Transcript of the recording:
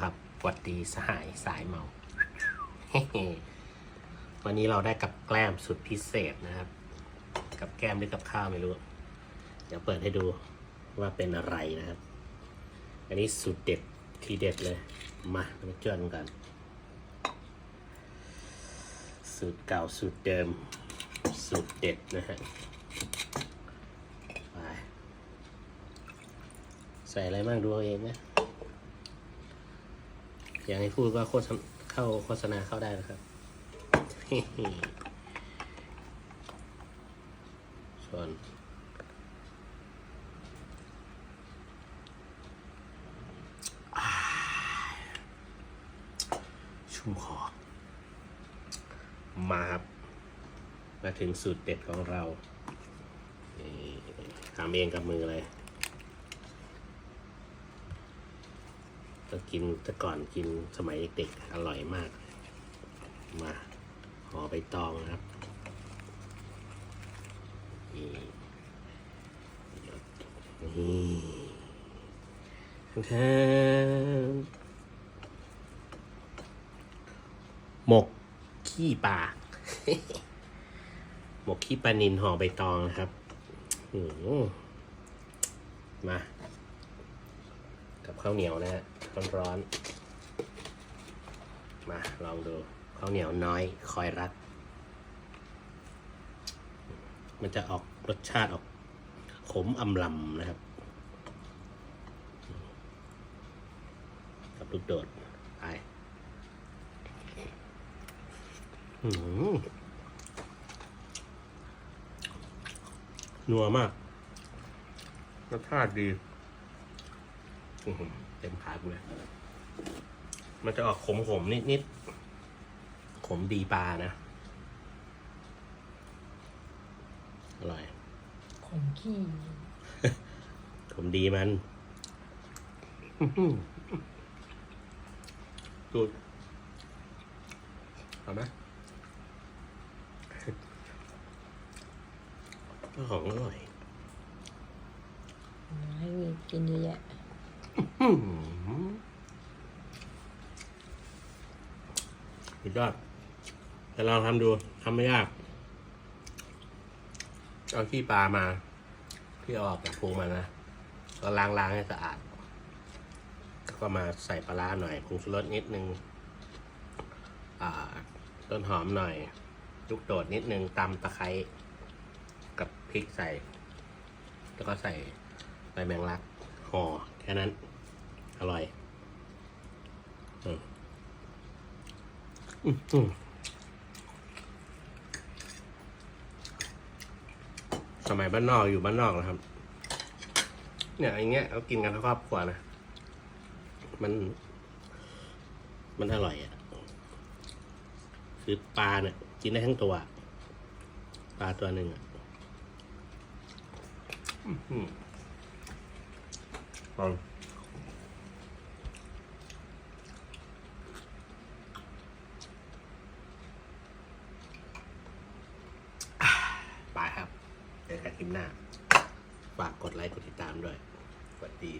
ครับวัดดีสหายสายเมา วันนี้เราได้กับแกล้มสุดพิเศษนะครับ กับแก้มหรือกับข้าวไม่รู้ เดี๋ยวเปิดให้ดูว่าเป็นอะไรนะครับ อันนี้สูตรเด็ดทีเด็ดเลย มามาเจอนกัน สูตรเก่าสูตรเดิม สูตรเด็ดนะฮะใส่อะไรบ้างดูเอาเองนะ อยากให้พูดก็โฆษณาเข้าโฆษณาเข้าได้นะครับ ส่วนชุ่มคอมาครับ มาถึงสูตรเด็ดของเราทำเองกับมือเลย ก็กินแต่ก่อนกินสมัยเด็กๆอร่อยมาก มาห่อใบตองนะครับนี่นี่แทนหมกขี้ปลาหมกขี้ปลานินห่อใบตองนะครับอืมมา กับข้าวเหนียวนะฮะร้อนๆมาลองดูข้าวเหนียวน้อยคอยรัก มันจะออกรสชาติออกขมอำลำนะครับ กับลูกโดดไปอืมนัวมากรสชาติดี เต็มขาดเลย มันจะออกขมขมนิดนิดๆขมดีปลานะ อร่อย ขมขี้ขมดีมันอื้อหือดูดเอาไหมก็ของอร่อยให้มีกินเยอะแยะอื้อหือ สุดยอดแต่ลองทำดูทำไม่ยาก เอาขี้ปลามา ที่ออกจากพุงมานะ ก็ล้างล้างให้สะอาด แล้วก็มาใส่ปลาหน่อยผงชูรสนิดนึง อ่า ต้นหอมหน่อย ลูกโดดนิดนึงตำตะไคร้กับพริกใส่ แล้วก็ใส่ใบแมงลักห่อ ค่นั้น อร่อยอืมอืมสมัยบ้านนอกอยู่บ้านนอกนะครับ เนี่ยอย่างเงี้ยเรากินกันทั้งครอบครัวนะ มัน มันอร่อยอะ คือปลาเนี่ยกินได้ทั้งตัว ปลาตัวหนึ่งอะ ฟังไปครับ เจอกันคลิปหน้า ฝากกดไลค์ กดติดตามด้วย สวัสดี